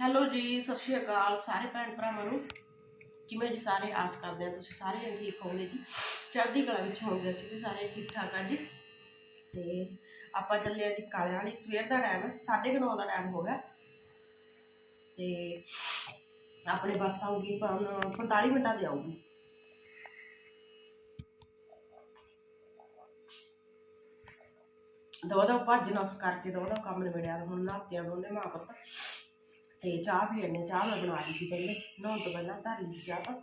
Hello ਜੀ, ਸਤਿ ਸ਼੍ਰੀ ਅਕਾਲ ਸਾਰੇ ਭੈਣ ਭਰਾਵਾਂ ਨੂੰ। ਕਿਵੇਂ ਜੀ ਸਾਰੇ? ਆਸ ਕਰਦੇ ਆ ਤੁਸੀਂ ਸਾਰੇ ਜਣੇ ਠੀਕ ਹੋਵੋਗੇ ਜੀ। ਚੜ੍ਹਦੀ ਕਲਾ ਵਿੱਚ ਹੋਵੋਗੇ ਅਸੀਂ ਵੀ ਸਾਰੇ ਠੀਕ ਠਾਕ ਆ ਜੀ। ਤੇ ਆਪਾਂ ਚੱਲੇ ਆ ਜੀ ਕਾਲਿਆਂ ਵਾਲੀ, ਸਵੇਰ ਦਾ ਟਾਈਮ ਹੈ 9:30 ਦਾ ਟਾਈਮ ਹੋ ਗਿਆ। ਤੇ ਆਪਣੇ ਬੱਸ ਆਊਗੀ ਪੰ 45 ਮਿੰਟਾਂ ਦੀ ਆਊਗੀ। ਦੋ ਦੋ ਭੱਜ ਨਸ ਕਰਕੇ ਦੋ ਦੋ ਕੰਮ ਨਿਬੜਿਆ, ਹੁਣ ਨਹਾਤਿਆਂ ਦੋਨੇ ਮਾਂ ਪੁੱਤ। ਤੇ ਚਾਹ ਵੀ ਇਹਨੇ ਚਾਹ ਮੈਂ ਬਣਾ ਲਈ ਸੀ ਪਹਿਲੇ ਨਹਾਉਣ ਤੋਂ ਪਹਿਲਾਂ ਧਰ ਲਈ ਸੀ ਚਾਹ ਤਾਂ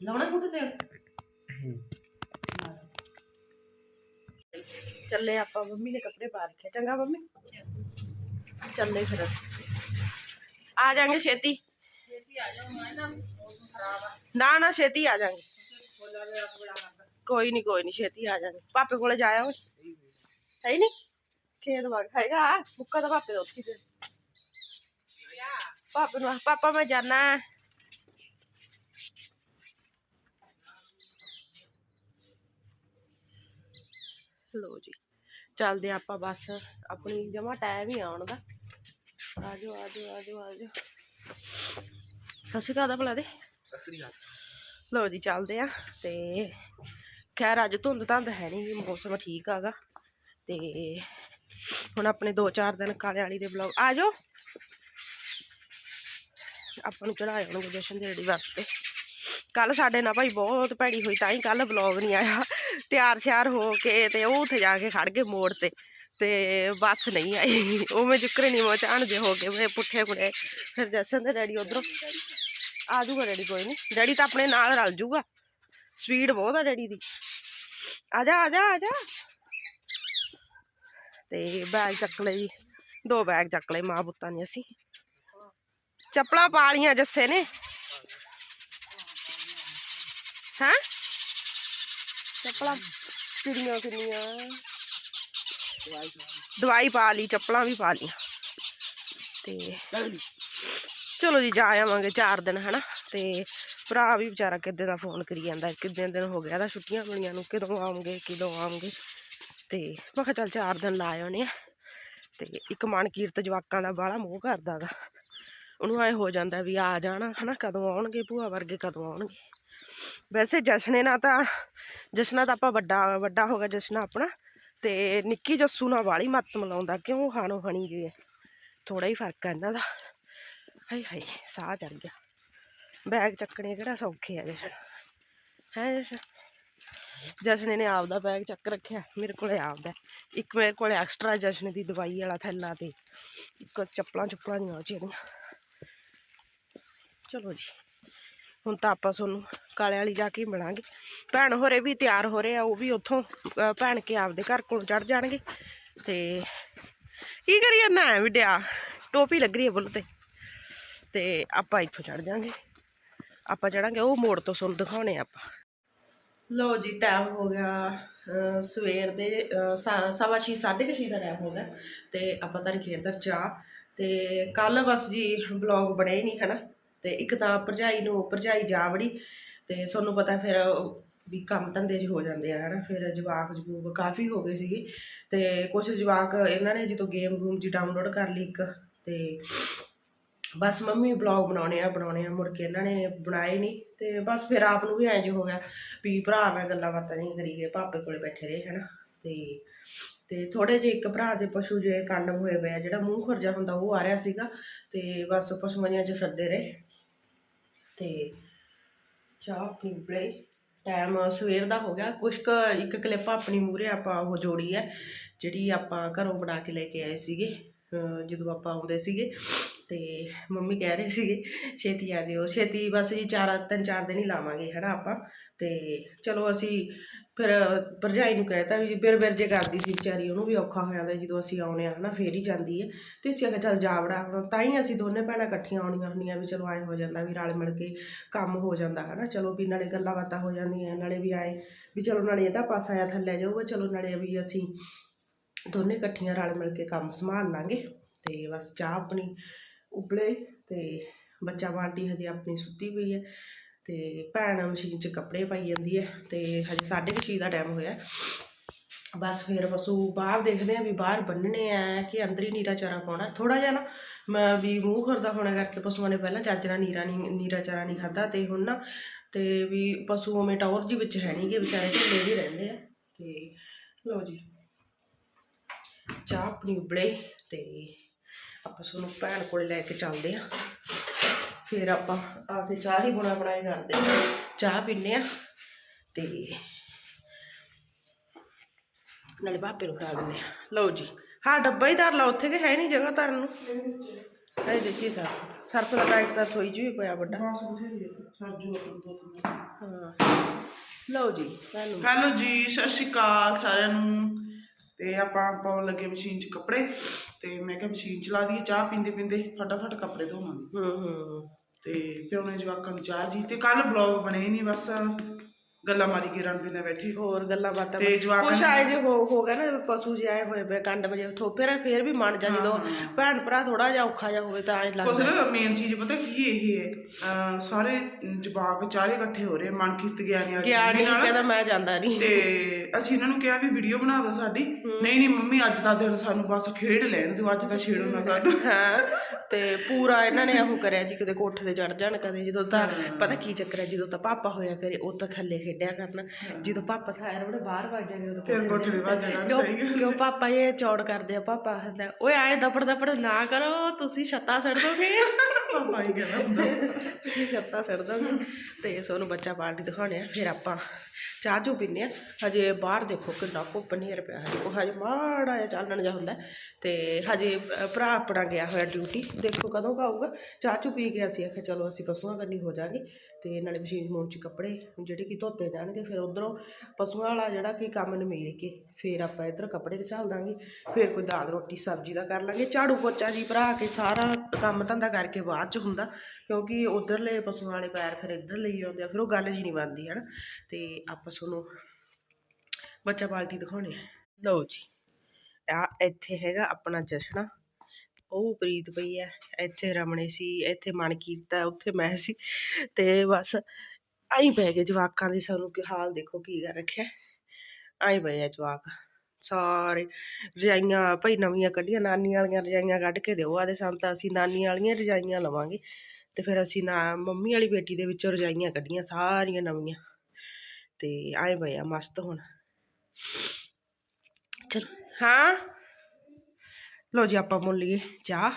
ਲਾਉਣਾ ਕੁੱਟ ਤੇਲ ਚੱਲੇ ਆਪਾਂ ਮੰਮੀ ਨੇ ਕੱਪੜੇ ਪਾ ਰੱਖੇ ਚੰਗਾ ਮੰਮੀ ਚੱਲੇ ਫਿਰ ਅਸੀਂ ਆ ਜਾਾਂਗੇ ਛੇਤੀ ਨਾ ਨਾ ਛੇਤੀ ਆ ਜਾਾਂਗੇ ਕੋਈ ਨਹੀਂ ਕੋਈ ਨਹੀਂ ਛੇਤੀ ਆ ਜਾਾਂਗੇ ਪਾਪੇ ਕੋਲੇ ਜਾਇਆ ਓਏ ਹੈ ਨਹੀਂ ਖੇਤ ਵਗ ਹੈਗਾ। ਮੁੱਕਾ ਤਾਂ ਪਾਪੇ ਦਾ ਉੱਥੇ ਤੇ। ਪਾਪੇ ਨੂੰ ਪਾਪਾ ਮੈਂ ਜਾਣਾ। ਲੋ ਜੀ ਚੱਲਦੇ ਹਾਂ ਆਪਾਂ ਬਸ। ਆਪਣੀ ਜਮਾ ਟਾਈਮ ਹੀ ਆਉਣ ਦਾ। ਆਜੋ ਆਜੋ ਆਜੋ ਆਜੋ। ਸਤਿ ਸ਼੍ਰੀ ਅਕਾਲ ਦਾ ਭਲਾ ਦੇ। ਲੋ ਜੀ ਚੱਲਦੇ ਆ ਤੇ ਖੈਰ ਅੱਜ ਧੁੰਦ ਧੰਦ ਹੈ ਨਹੀਂ ਮੌਸਮ ਠੀਕ ਆਗਾ ਤੇ ਹੁਣ ਆਪਣੇ 2-4 ਦਿਨ ਕਾਲੇ ਵਾਲੀ ਦੇ ਬਲੌਗ ਆ ਜਾਓ। ਆਪਾਂ ਨੂੰ ਚੜਾਏ ਹੋਣਗੇ ਜਸ਼ਨ ਦੇ ਵਾਸਤੇ। ਕੱਲ ਸਾਡੇ ਨਾਲ ਭਾਈ ਬਹੁਤ ਭੈੜੀ ਹੋਈ, ਤਾਂ ਹੀ ਕੱਲ ਬਲੌਗ ਨਹੀਂ ਆਇਆ। ਤਿਆਰ ਸ਼ਿਆਰ ਹੋ ਕੇ ਤੇ ਉਹ ਉੱਥੇ ਜਾ ਕੇ ਖੜ ਗਏ ਮੋੜ ਤੇ। ਤੇ ਬੱਸ ਨਹੀਂ ਆਈ। ਉਹ ਮੈਂ ਜੁਕਰੇ ਨਹੀਂ ਮਚਾਣ ਜੇ ਹੋ ਗਏ ਮੇਰੇ ਪੁੱਠੇ ਕੁੜੇ ਫਿਰ ਜਸ਼ਨ ਦੇ ਡੈਡੀ ਉਧਰੋਂ ਆ ਜੂਗਾ ਡੈਡੀ ਕੋਈ ਨਹੀਂ ਡੈਡੀ ਤਾਂ ਆਪਣੇ ਨਾਲ ਰਲ ਜੂਗਾ। ਸਪੀਡ ਬਹੁਤ ਆ ਡੈਡੀ ਦੀ। ਆ ਜਾ ਆ ਜਾ ਆ ਜਾ। ਤੇ ਬੈਗ ਚੱਕ ਲਈ ਦੋ ਬੈਗ ਚੱਕ ਲਏ ਮਾਂ ਪੁੱਤਾਂ ਨੇ ਅਸੀਂ। ਚੱਪਲਾਂ ਪਾ ਲੀਆਂ ਜੱਸੇ ਨੇ। ਹੈਂ? ਚੱਪਲਾਂ ਚਿੜੀਆਂ ਕਿੰਨੀਆਂ। ਦਵਾਈ ਪਾ ਲਈ, ਚੱਪਲਾਂ ਵੀ ਪਾ ਲੀਆਂ ਤੇ ਚਲੋ ਜੀ, ਜਾ ਆਵਾਂਗੇ ਚਾਰ ਦਿਨ, ਹਨਾ। ਤੇ ਭਰਾ ਵੀ ਵਿਚਾਰਾ ਕਿੱਦਾਂ ਦਾ ਫੋਨ ਕਰੀ ਜਾਂਦਾ ਕਿੰਨੇ ਦਿਨ ਹੋ ਗਿਆ ਦਾ ਛੁੱਟੀਆਂ ਬਣੀਆਂ ਨੂੰ, ਕਿਦੋਂ ਆਉਂਗੇ ਕਿਦੋਂ ਆਉਂਗੇ ਤੇ ਮੈਂ ਕਿਹਾ ਚੱਲ ਚਾਰ ਦਿਨ ਲਾ ਆਉਣੇ ਆ ਤੇ ਇੱਕ ਮਨਕੀਰਤ ਜਵਾਕਾਂ ਦਾ ਬਾਹਲਾ ਮੋਹ ਕਰਦਾ ਗਾ। ਉਹਨੂੰ ਐ ਹੋ ਜਾਂਦਾ ਵੀ ਆ ਜਾਣਾ, ਹਨਾ, ਕਦੋਂ ਆਉਣਗੇ, ਭੂਆ ਵਰਗੇ ਕਦੋਂ ਆਉਣਗੇ। ਵੈਸੇ ਜਸ਼ਨੇ ਨਾਲ ਤਾਂ, ਜਸ਼ਨਾ ਤਾਂ ਆਪਾਂ ਵੱਡਾ ਵੱਡਾ ਹੋ ਗਿਆ ਜਸ਼ਨਾ ਆਪਣਾ। ਤੇ ਨਿੱਕੀ ਜੱਸੂ ਨਾਲ ਵਾਲੀ ਮੱਤ ਮਲਾਉਂਦਾ, ਕਿਉਂ ਖਾਣੋ ਹਣੀ ਜੀ। ਥੋੜਾ ਹੀ ਫ਼ਰਕ ਆ ਇਹਨਾਂ ਦਾ। ਹਾਏ ਹਾਏ, ਸਾਹ ਚੜ ਗਿਆ। ਬੈਗ ਚੱਕਣੇ ਕਿਹੜਾ ਸੌਖੇ ਆ ਜਸ਼ਨ। ਹੈ ਜਸ਼ਨ? ਜਸ਼ਨੇ ਨੇ ਆਪਦਾ ਬੈਗ ਚੱਕ ਰੱਖਿਆ, ਮੇਰੇ ਕੋਲੇ ਆਪਦਾ। ਇੱਕ ਮੇਰੇ ਕੋਲੇ ਐਕਸਟਰਾ ਜਸ਼ਨ ਦੀ ਦਵਾਈ ਵਾਲਾ ਥੈਲਾ ਤੇ ਇੱਕ ਚੱਪਲਾਂ ਚੁੱਪਲਾਂ ਦੀਆਂ ਜਿਹੜੀਆਂ। ਚਲੋ ਜੀ, ਹੁਣ ਤਾਂ ਆਪਾਂ ਤੁਹਾਨੂੰ ਕਾਲੇ ਵਾਲੀ ਜਾ ਕੇ ਮਿਲਾਂਗੇ। ਭੈਣ ਹੋਰੇ ਵੀ ਤਿਆਰ ਹੋ ਰਹੇ ਆ, ਉਹ ਵੀ ਉੱਥੋਂ ਭੈਣ ਕੇ ਆਪਦੇ ਘਰ ਕੋਲ ਚੜ ਜਾਣਗੇ। ਤੇ ਕੀ ਕਰੀ ਜਾਂਦਾ ਵਿਡਿਆ ਟੋਪੀ ਲੱਗ ਰਹੀ ਹੈ ਬੁੱਲ ਤੇ। ਤੇ ਆਪਾਂ ਇੱਥੋਂ ਚੜ ਜਾਾਂਗੇ। ਆਪਾਂ ਚੜਾਂਗੇ ਉਹ ਮੋੜ ਤੋਂ ਤੁਹਾਨੂੰ ਦਿਖਾਉਣੇ ਆਪਾਂ। ਲੋ ਜੀ ਟਾਈਮ ਹੋ ਗਿਆ ਸਵੇਰ ਦੇ, ਅਹ, ਸਾ- ਸਵਾ ਛੇ, ਸਾਢੇ ਕੁ ਛੇ ਦਾ ਟਾਈਮ ਹੋ ਗਿਆ ਤੇ ਆਪਾਂ ਤਾਂ ਰਖੀ ਇੱਧਰ ਚਾਹ ਤੇ ਕੱਲ ਬਸ ਜੀ ਬਲੌਗ ਬਣੇ ਹੀ ਨਹੀਂ, ਹਨਾ? ਤੇ ਇੱਕ ਤਾਂ ਭਰਜਾਈ ਨੂੰ, ਭਰਜਾਈ ਜਾ ਵੜੀ ਤੇ ਤੁਹਾਨੂੰ ਪਤਾ ਫਿਰ ਵੀ ਕੰਮ ਧੰਦੇ 'ਚ ਹੋ ਜਾਂਦੇ ਆ, ਹਨਾ? ਫਿਰ ਜਵਾਕ ਜਵੂਕ ਕਾਫੀ ਹੋ ਗਏ ਸੀਗੇ ਤੇ ਕੁਝ ਜਵਾਕ ਇਹਨਾਂ ਨੇ ਜਦੋਂ ਗੇਮ ਗੂਮ ਜੀ ਡਾਊਨਲੋਡ ਕਰ ਲਈ ਇੱਕ ਤੇ ਬਸ ਮੰਮੀ ਬਲੌਗ ਬਣਾਉਣੇ ਆ ਬਣਾਉਣੇ ਆ, ਮੁੜ ਕੇ ਇਹਨਾਂ ਨੇ ਬਣਾਏ ਨਹੀਂ। ਤੇ ਬਸ ਫਿਰ ਆਪ ਨੂੰ ਵੀ ਐਂ ਜਿਹਾ ਹੋ ਗਿਆ ਵੀ ਭਰਾ ਨਾਲ ਗੱਲਾਂ ਬਾਤਾਂ ਨਹੀਂ ਕਰੀ ਗਏ ਪਾਪੇ ਕੋਲੇ ਬੈਠੇ ਰਹੇ, ਹਨਾ। ਤੇ ਤੇ ਥੋੜੇ ਜਿਹੇ ਇੱਕ ਭਰਾ ਦੇ ਪਸ਼ੂ ਜੇ ਕੰਡਮ ਹੋਏ ਪਏ ਆ, ਜਿਹੜਾ ਮੂੰਹ ਖੁਰਜਾ ਹੁੰਦਾ ਉਹ ਆ ਰਿਹਾ ਸੀਗਾ, ਤੇ ਬਸ ਪਸ਼ੂਆਂ 'ਚ ਫਿਰਦੇ ਰਹੇ। ਤੇ ਚਾਹ ਪੀ ਲਈ ਟਾਈਮ ਸਵੇਰ ਦਾ ਹੋ ਗਿਆ। ਕੁਛ ਕੁ ਇੱਕ ਕਲਿੱਪ ਆਪਣੀ ਮੂਰੇ ਆਪਾਂ ਉਹ ਜੋੜੀ ਹੈ, ਜਿਹੜੀ ਆਪਾਂ ਘਰੋਂ ਬਣਾ ਕੇ ਲੈ ਕੇ ਆਏ ਸੀਗੇ। ਜਦੋਂ ਆਪਾਂ ਆਉਂਦੇ ਸੀਗੇ ਤੇ ਮੰਮੀ ਕਹਿ ਰਹੇ ਸੀਗੇ, ਛੇਤੀ ਆ ਜਿਓ, ਛੇਤੀ ਬਸ ਜੀ ਚਾਰ, ਤਿੰਨ, ਚਾਰ ਦਿਨ ਹੀ ਲਾਵਾਂਗੇ, ਹਨਾ ਆਪਾਂ? ਤੇ ਚਲੋ ਅਸੀਂ ਫਿਰ ਭਰਜਾਈ ਨੂੰ ਕਹਿਤਾ ਵੀ ਬਿਰ ਬਿਰ ਜੇ ਕਰਦੀ ਸੀ ਵਿਚਾਰੀ, ਉਹਨੂੰ ਵੀ ਔਖਾ ਹੋ ਜਾਂਦਾ ਜਦੋਂ ਅਸੀਂ ਆਉਣੇ ਆ ਹਨਾ ਫੇਰ ਹੀ ਜਾਂਦੀ ਹੈ। ਤੇ ਅਸੀਂ ਆਖਿਆ ਚੱਲ ਜਾਵੜਾ ਹੁਣ ਤਾਂ ਹੀ ਅਸੀਂ ਦੋਨੇ ਭੈਣਾਂ ਇਕੱਠੀਆਂ ਆਉਣੀਆਂ ਹੁੰਦੀਆਂ ਵੀ ਚਲੋ ਐਂ ਹੋ ਜਾਂਦਾ ਵੀ ਰਲ ਮਿਲ ਕੇ ਕੰਮ ਹੋ ਜਾਂਦਾ, ਹਨਾ ਚਲੋ ਵੀ ਨਾਲੇ ਗੱਲਾਂ ਬਾਤਾਂ ਹੋ ਜਾਂਦੀਆਂ, ਨਾਲੇ ਵੀ ਆਏ ਵੀ ਚਲੋ ਨਾਲੇ ਇਹਦਾ ਪਾਸਾ ਆਇਆ ਥੱਲੇ ਜਾਊਗਾ, ਚਲੋ ਨਾਲੇ ਵੀ ਅਸੀਂ ਦੋਨੇ ਇਕੱਠੀਆਂ ਰਲ ਮਿਲ ਕੇ ਕੰਮ ਸੰਭਾਲ ਲਾਂਗੇ ਤੇ ਬਸ ਚਾਹ ਆਪਣੀ ਉਬਲੇ ਤੇ ਬੱਚਾ ਬਾਲਟੀ ਹਜੇ ਆਪਣੀ ਸੁੱਤੀ ਪਈ ਹੈ ਤੇ ਭੈਣ ਮਸ਼ੀਨ 'ਚ ਕੱਪੜੇ ਪਾਈ ਜਾਂਦੀ ਹੈ ਤੇ ਹਜੇ 6:30 ਦਾ ਟਾਈਮ ਹੋਇਆ ਬਸ ਫਿਰ ਪਸ਼ੂ ਬਾਹਰ ਦੇਖਦੇ ਆ ਵੀ ਬਾਹਰ ਬੰਨਣੇ ਆ ਕਿ ਅੰਦਰ ਹੀ ਨੀਰਾ ਚਾਰਾ ਪਾਉਣਾ ਥੋੜਾ ਜਿਹਾ ਨਾ ਮੈਂ ਵੀ ਮੂੰਹ ਖੁਰਦਾ ਹੋਣਾ ਕਰਕੇ ਪਸ਼ੂਆਂ ਨੇ ਪਹਿਲਾਂ ਚਾਜਰਾ ਨੀਰਾ ਨਹੀਂ, ਨੀਰਾ ਚਾਰਾ ਨਹੀਂ ਖਾਦਾ ਤੇ ਹੁਣ ਨਾ ਤੇ ਵੀ ਪਸ਼ੂ ਉਵੇਂ ਟੌਰ ਜੀ ਵਿੱਚ ਹੈ ਨਹੀਂਗੇ ਵਿਚਾਰੇ ਢਿੱਲੇ ਵੀ ਰਹਿੰਦੇ ਆ ਤੇ ਲਓ ਜੀ। ਚਾਹ ਆਪਣੀ ਉਬਲੇ ਤੇ ਆਪਾਂ ਤੁਹਾਨੂੰ ਭੈਣ ਕੋਲੇ ਲੈ ਕੇ ਚੱਲਦੇ ਆ ਫਿਰ ਆਪਾਂ ਆ ਕੇ ਚਾਹ ਦੀ ਬਣਾ ਬਣਾਈ ਕਰਦੇ ਆ ਚਾਹ ਪੀਨੇ ਆ ਤੇ ਨਾਲੇ ਬਾਪੇ ਨੂੰ ਖਾ ਦਿੰਦੇ ਆ ਲਓ ਜੀ ਹਾਂ ਡੱਬਾ ਹੀ ਧਰ ਲਾ ਉੱਥੇ ਕਿ ਹੈ ਨਹੀਂ ਜਗ੍ਹਾ ਧਰਨ ਨੂੰ? ਇਹ ਦੇਖੀ ਸਰ ਸਰਫ ਦਾ ਪੈਕਟ ਤਾਂ ਰਸੋਈ 'ਚ ਵੀ ਪਿਆ ਵੱਡਾ। ਹਾਂ ਸਮਝੇ ਸਰਜੂ ਦੋ ਤਿੰਨ ਹਾਂ। ਲਓ ਜੀ ਹੈਲੋ ਜੀ ਸਤਿ ਸ਼੍ਰੀ ਅਕਾਲ ਸਾਰਿਆਂ ਨੂੰ। ਤੇ ਆਪਾਂ ਪਾਉਣ ਲੱਗੇ ਮਸ਼ੀਨ 'ਚ ਕੱਪੜੇ ਤੇ ਮੈਂ ਕਿਹਾ ਮਸ਼ੀਨ ਚਲਾ ਦਈਏ ਚਾਹ ਪੀਂਦੇ ਪੀਂਦੇ ਫਟਾਫਟ ਕੱਪੜੇ ਧੋਵਾਂਗੇ। ਹੂੰ ਹੂੰ ਤੇ ਪਿਉਣੇ ਜਵਾਕਾਂ ਨੂੰ ਚਾਹ ਜੀ ਤੇ ਕੱਲ ਬਲੌਗ ਬਣੇ ਨਹੀਂ ਬਸ। ਗੱਲਾਂ ਮਾਰੀ ਕੇ ਰਣਵੀਰ ਨਾਲ ਬੈਠੇ। ਹੋਰ ਗੱਲਾਂ ਬਾਤਾਂ ਤੇ ਜਵਾਕਾਂ ਕੁਛ ਆਏ ਜੇ ਹੋ ਹੋ ਗਿਆ ਨਾ ਪਸ਼ੂ ਜੇ ਆਏ ਹੋਏ ਬੇ ਕੰਡ ਵਜੇ ਉਥੋਂ ਫਿਰ ਫਿਰ ਵੀ ਮਨ ਜਾ ਜਦੋਂ ਭੈਣ ਭਰਾ ਥੋੜਾ ਜਿਹਾ ਔਖਾ ਜਿਹਾ ਹੋਵੇ ਤਾਂ ਐ ਕੁਛ ਲੱਗਦਾ ਨਾ ਮੇਨ ਚੀਜ਼ ਪਤਾ ਕੀ ਇਹ? ਹੈ ਸਾਰੇ ਜਵਾਕ ਚਾਰੇ ਇਕੱਠੇ ਹੋ ਰਹੇ ਮਨ ਕੀਰਤ ਗਿਆਨੀ ਅੱਜ ਗਿਆ ਮੰਮੀ ਨਹੀਂ ਨਾਲ। ਕਹਿੰਦਾ ਮੈਂ ਜਾਂਦਾ ਨਹੀਂ ਤੇ ਅਸੀਂ ਇਹਨਾਂ ਨੂੰ ਕਿਹਾ ਵੀ ਵੀਡੀਓ ਬਣਾ ਦਿਓ ਸਾਡੀ। ਨਹੀਂ ਨਹੀਂ ਮੰਮੀ ਅੱਜ ਦਾ ਦਿਨ ਸਾਨੂੰ ਬਸ ਖੇਡ ਲੈਣ ਦਿਓ ਅੱਜ ਤਾਂ ਛੇੜੋ ਨਾ ਸਾਡਾ ਹਾਂ ਤੇ ਪੂਰਾ ਇਹਨਾਂ ਨੇ ਉਹ ਕਰਿਆ ਜੀ ਕਦੇ ਕੋਠੇ ਤੇ ਚੜ ਜਾਣ ਕਦੇ ਜਦੋਂ ਤਾਂ ਪਤਾ ਕੀ ਚੱਕਰ ਹੈ ਜਦੋਂ ਤਾਂ ਪਾਪਾ ਹੋਇਆ ਕਰੇ ਉਹ ਤਾਂ ਥੱਲੇ ਖੇਡਿਆ ਕਰਨ। ਜਦੋਂ ਪਾਪਾ ਥਾਇਰ ਉਹਨੇ ਬਾਹਰ ਵੱਜ ਜਾਂਦੇ ਉਦੋਂ ਫਿਰ ਕੋਠੇ ਬਾਅਦ ਜਗ੍ਹਾ ਕਿਉਂ ਸਹੀ ਗੱਲ ਕਿਉਂ ਪਾਪਾ ਇਹ ਚੌੜ ਕਰਦੇ ਆ? ਪਾਪਾ ਕਹਿੰਦਾ ਓਏ ਆਏ ਦਪੜ ਦਪੜ ਨਾ ਕਰੋ ਤੁਸੀਂ ਛੱਤਾਂ ਸੜ ਦੋਗੇ। ਪਾਪਾ ਹੀ ਕਹਿੰਦਾ ਹੁੰਦਾ। ਤੁਸੀਂ ਛੱਤਾਂ ਸੜ ਦੋਗੇ। ਤੇ ਸੋਨੂੰ ਬੱਚਾ ਪਾਰਟੀ ਦਿਖਾਉਣੇ ਆ ਫਿਰ ਆਪਾਂ ਚਾਹ ਚੂ ਪੀਨੇ ਆ। ਹਜੇ ਬਾਹਰ ਦੇਖੋ ਕਿੰਨਾ ਕੁ ਪਨੀਰ ਪਿਆ ਹਜੇ ਕੋ ਹਜੇ ਮਾੜਾ ਜਿਹਾ ਚਾਲਣ ਜਾ ਹੁੰਦਾ ਤੇ ਹਜੇ ਭਰਾ ਆਪਣਾ ਗਿਆ ਹੋਇਆ ਡਿਊਟੀ ਦੇਖੋ ਕਦੋਂ ਕਾਊਗਾ ਚਾਹ ਚੂ ਪੀ ਕੇ ਅਸੀਂ ਆਖਿਆ, ਚਲੋ ਅਸੀਂ ਪਸ਼ੂਆਂ ਕਰਨੀ ਹੋ ਜਾਗੇ। ਤੇ ਨਾਲੇ ਮਸ਼ੀਨ ਮੂਨ ਚ ਕੱਪੜੇ ਜਿਹੜੇ ਕਿ ਧੋਤੇ ਜਾਣਗੇ, ਫਿਰ ਉਧਰੋਂ ਪਸ਼ੂਆਂ ਵਾਲਾ ਜਿਹੜਾ ਕਿ ਕੰਮ ਨਿਮੇੜ ਕੇ ਫਿਰ ਆਪਾਂ ਇੱਧਰ ਕੱਪੜੇ ਚੱਲ ਦਾਂਗੇ। ਫਿਰ ਕੋਈ ਦਾਲ ਰੋਟੀ, ਸਬਜ਼ੀ ਦਾ ਕਰ ਲਾਂਗੇ। ਝਾੜੂ ਪੋਚਾ ਜੀ ਭਰਾ ਕੇ ਸਾਰਾ ਕੰਮ ਧੰਦਾ ਕਰਕੇ ਬਾਅਦ ਚ ਹੁੰਦਾ। ਕਿਉਂਕਿ ਉਧਰਲੇ ਪਸ਼ੂਆਂ ਵਾਲੇ ਪੈਰ ਫਿਰ ਇੱਧਰ ਲਈ ਆਉਂਦੇ ਆ, ਫਿਰ ਉਹ ਗੱਲ ਜੀ ਨਹੀਂ ਬਣਦੀ ਹੈ ਨਾ ਤੇ ਆਪਾਂ ਤੁਹਾਨੂੰ ਬੱਚਾ ਪਾਲਟੀ ਦਿਖਾਉਣੇ ਆ। ਲਓ ਜੀ, ਆ ਇੱਥੇ ਹੈਗਾ ਆਪਣਾ ਜਸ਼ਨਾ। ਉਹ ਪ੍ਰੀਤ ਪਈ ਹੈ ਇੱਥੇ ਰਮਣੇ ਸੀ, ਇੱਥੇ ਮਨਕੀਰਤ ਹੈ ਉੱਥੇ ਮੈਂ ਸੀ। ਤੇ ਬਸ ਆਈ ਪੈ ਗਏ ਜਵਾਕਾਂ ਦੀ, ਸਾਨੂੰ ਕਿ ਹਾਲ ਦੇਖੋ ਕੀ ਕਰ ਰੱਖਿਆ। ਆਈ ਪਏ ਆ ਜਵਾਕ। ਸਾਰੇ ਰਜਾਈਆਂ, ਭਈ ਨਵੀਆਂ ਕੱਢੀਆਂ ਨਾਨੀ ਵਾਲੀਆਂ ਰਜਾਈਆਂ ਕੱਢ ਕੇ ਦਿਓ ਆਦੇ ਸਾਨੂੰ ਤਾਂ ਅਸੀਂ ਨਾਨੀ ਵਾਲੀਆਂ ਰਜਾਈਆਂ ਲਵਾਂਗੇ। ਤੇ ਫਿਰ ਅਸੀਂ ਨਾ ਮੰਮੀ ਵਾਲੀ ਬੇਟੀ ਦੇ ਵਿੱਚੋਂ ਰਜਾਈਆਂ ਕੱਢੀਆਂ, ਸਾਰੀਆਂ ਨਵੀਆਂ। ਤੇ ਆਏ ਪਏ ਆ ਮਸਤ ਹੁਣ। ਚਲ। ਹਾਂ? ਲੋ ਜੀ, ਆਪਾਂ ਮੁੱਲ ਲਈਏ ਚਾਹ।